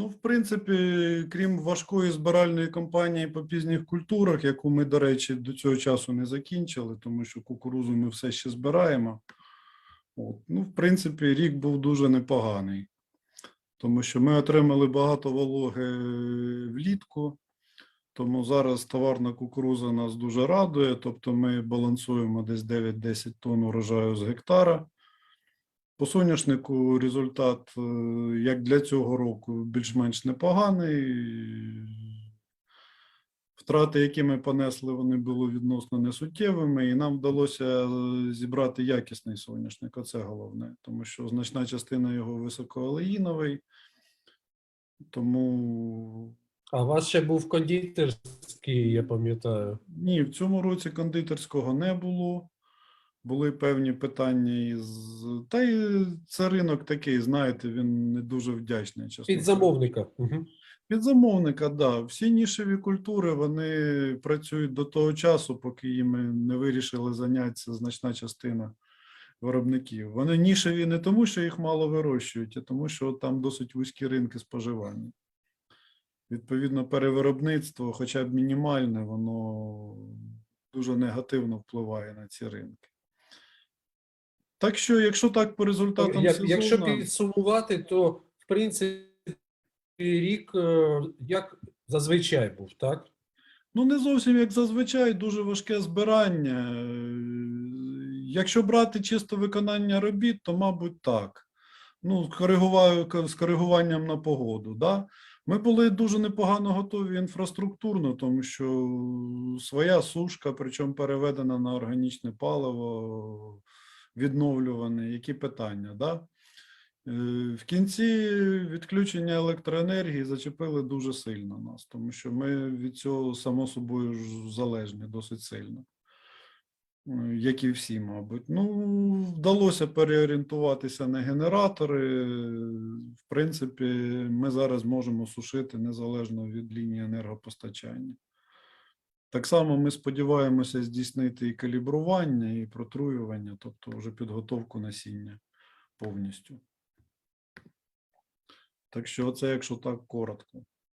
Ну, в принципі, крім важкої збиральної кампанії по пізніх культурах, яку ми, до речі, до цього часу не закінчили, тому що кукурузу ми все ще збираємо. От. Ну, в принципі, рік був дуже непоганий, тому що ми отримали багато вологи влітку, тому зараз товарна кукуруза нас дуже радує, тобто ми балансуємо десь 9-10 тонн урожаю з гектара. По соняшнику результат, е, як для цього року, більш-менш непоганий. Втрати, які ми понесли, вони були відносно несуттєвими, і нам вдалося е, зібрати якісний соняшник. Оце головне, тому що значна частина його високоолеїновий. Тому А у вас ще був кондитерський, я пам'ятаю. ні, в цьому році кондитерського не було. Були певні питання із. Та й це ринок такий, знаєте, він не дуже вдячний. чесно Під замовника. Угу. Під замовника, да. Всі нішеві культури вони працюють до того часу, поки їм не вирішили зайнятися значна частина виробників. Вони нішеві не тому, що їх мало вирощують, а тому, що там досить вузькі ринки споживання. Відповідно, перевиробництво, хоча б мінімальне, воно дуже негативно впливає на ці ринки. Так що, якщо так по результатам Як, сезону, якщо підсумувати, то в принципі рік е, як зазвичай був, так? Ну, не зовсім як зазвичай, дуже важке збирання. Е, Якщо брати чисто виконання робіт, то, мабуть, так. Ну, з коригува- з коригуванням на погоду. Да? Ми були дуже непогано готові інфраструктурно, тому що своя сушка, причому переведена на органічне паливо, відновлюване. Які питання? Да? Е, В кінці відключення електроенергії зачепили дуже сильно нас, тому що ми від цього само собою залежні досить сильно. Е, Як і всі, мабуть. Ну, вдалося переорієнтуватися на генератори. В принципі, ми зараз можемо сушити незалежно від лінії енергопостачання. Так само ми сподіваємося здійснити і калібрування, і протруювання, тобто вже підготовку насіння повністю. Так що це, якщо так коротко.